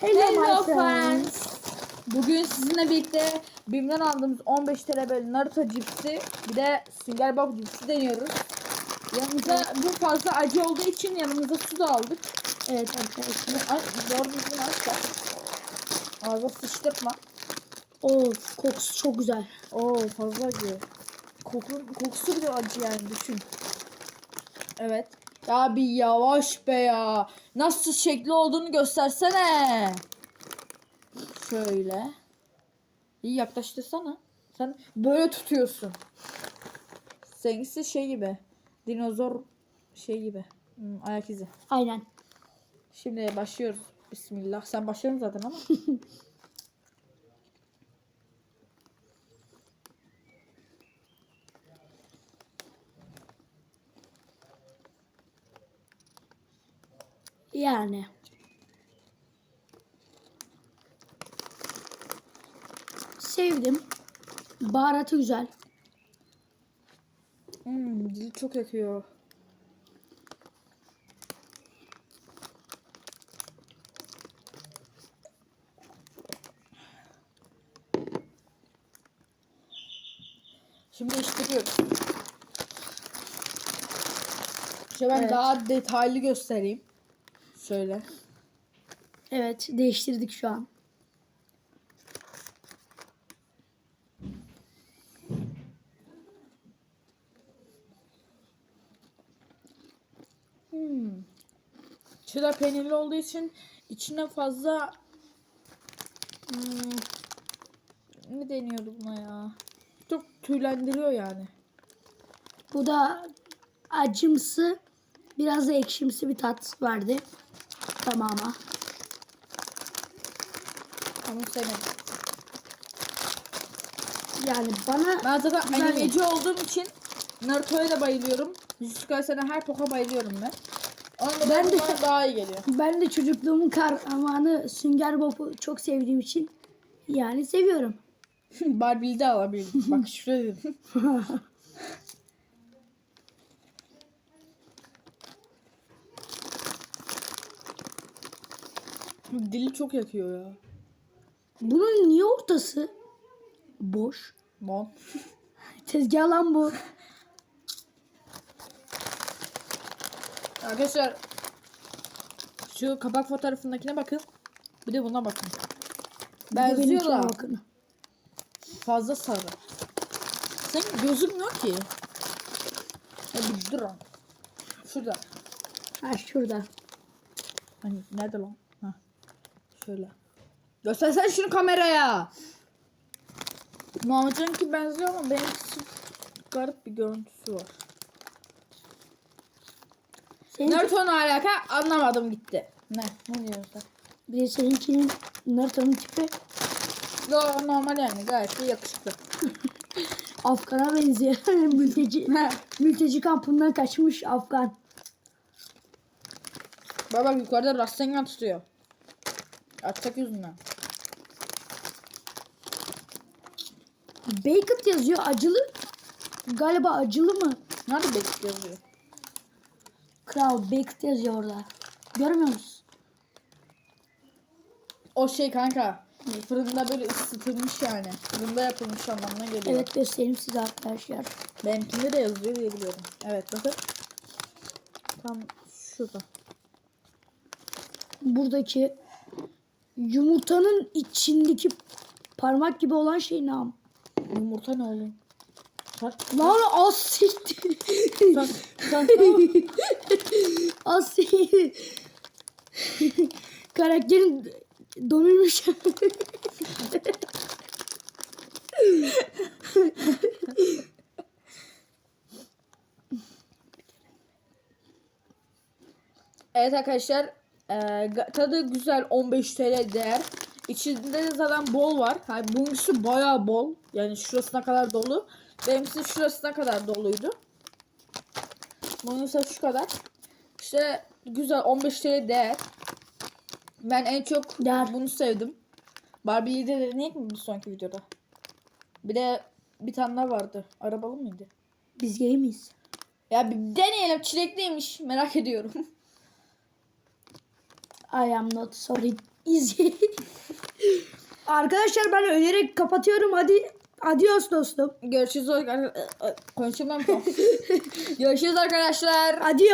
Hello, Hello friends. Bugün sizinle birlikte BİM'den aldığımız 15 TL böyle Naruto cipsi bir de Sünger Bob cipsi deniyoruz. Yanımıza bu fazla acı olduğu için yanımıza su da aldık. Evet arkadaşlar. Ay, doğru düzgün aç da. Ağza sıçtırtma. Of kokusu çok güzel. Oo fazla acı. Koku, kokusu bile acı yani düşün. Evet. Ya bir yavaş be ya. Nasıl şekli olduğunu göstersene. Şöyle. İyi yaklaştırsana. Sen böyle tutuyorsun. Seninkisi şey gibi. Dinozor şey gibi. Hmm, ayak izi. Aynen. Şimdi başlıyoruz. Bismillah. Sen başladın zaten ama. Yani. Sevdim. Baharatı güzel. Hmm, dili çok yakıyor. Şimdi değiştiriyoruz. Şöyle ben Evet. daha detaylı göstereyim. Şöyle. Evet değiştirdik şu an. Hmm. Cheddar peynirli olduğu için içine fazla hmm, ne deniyordu buna ya? Çok tüylendiriyor yani. Bu da acımsı biraz da ekşimsi bir tat verdi. Tamama. Ama sevmedim. Yani bana Ben zaten Güzel. animeci olduğum için Naruto'ya da bayılıyorum. Jujutsu Kaisen'e her toka bayılıyorum ben. Onun Ben ben de- de daha iyi geliyor. ben de çocukluğumun kahramanı Sünger Bob'u çok sevdiğim için yani seviyorum. Barbie'yi de alabildim. Bak şuraya dedim. Dili çok yakıyor ya. Bunun niye ortası boş? Mon. Tezgah lan bu. Arkadaşlar şu kapak fotoğrafındakine bakın. Bir de buna bakın. Benziyorlar. bakın. Fazla sarı. Senin gözükmüyor ki. Ya bir dur lan. Şurada. Ha şurada. Hani nerede lan? Şöyle. Göstersen şunu kameraya. Muhammed'inki benziyor ama benimkisi garip bir görüntüsü var. Senin Naruto'nun alaka anlamadım gitti. Ne? Ne diyorsun sen? bir de seninkinin Naruto'nun tipi Yo, normal yani gayet de yakışıklı. Afgan'a benziyor. mülteci, mülteci kampından kaçmış Afgan. Bak yukarıda Rasengan tutuyor. Atacak yüzünden. Bacon yazıyor acılı. Galiba acılı mı? Nerede beklik yazıyor? Kral Bacon yazıyor orada. Görmüyor musun? O şey kanka. Fırında böyle ısıtılmış yani. Fırında yapılmış anlamına geliyor. Evet göstereyim size arkadaşlar. Benimkinde de yazıyor diye biliyorum. Evet bakın. Tam şurada. Buradaki yumurtanın içindeki parmak gibi olan şey ne? Yumurta ne oğlum? Lan az siktir. sen, sen, az siktir. Karakterin donuymuş. evet arkadaşlar. E, ga- tadı güzel 15 TL değer. İçinde de zaten bol var. Yani bununki bayağı bol. Yani şurasına kadar dolu. Benimkisi şurasına kadar doluydu. Bunun şu kadar. İşte güzel 15 TL değer. Ben en çok Değer. bunu sevdim. Barbie'yi de deneyek mi bir sonraki videoda? Bir de bir tane daha vardı. Arabalı mıydı? Biz gay miyiz? Ya bir deneyelim çilekliymiş. Merak ediyorum. I am not sorry. izleyin. Arkadaşlar ben önererek kapatıyorum. Hadi adios dostum. Görüşürüz arkadaşlar. Konuşamam. Görüşürüz arkadaşlar. Adios.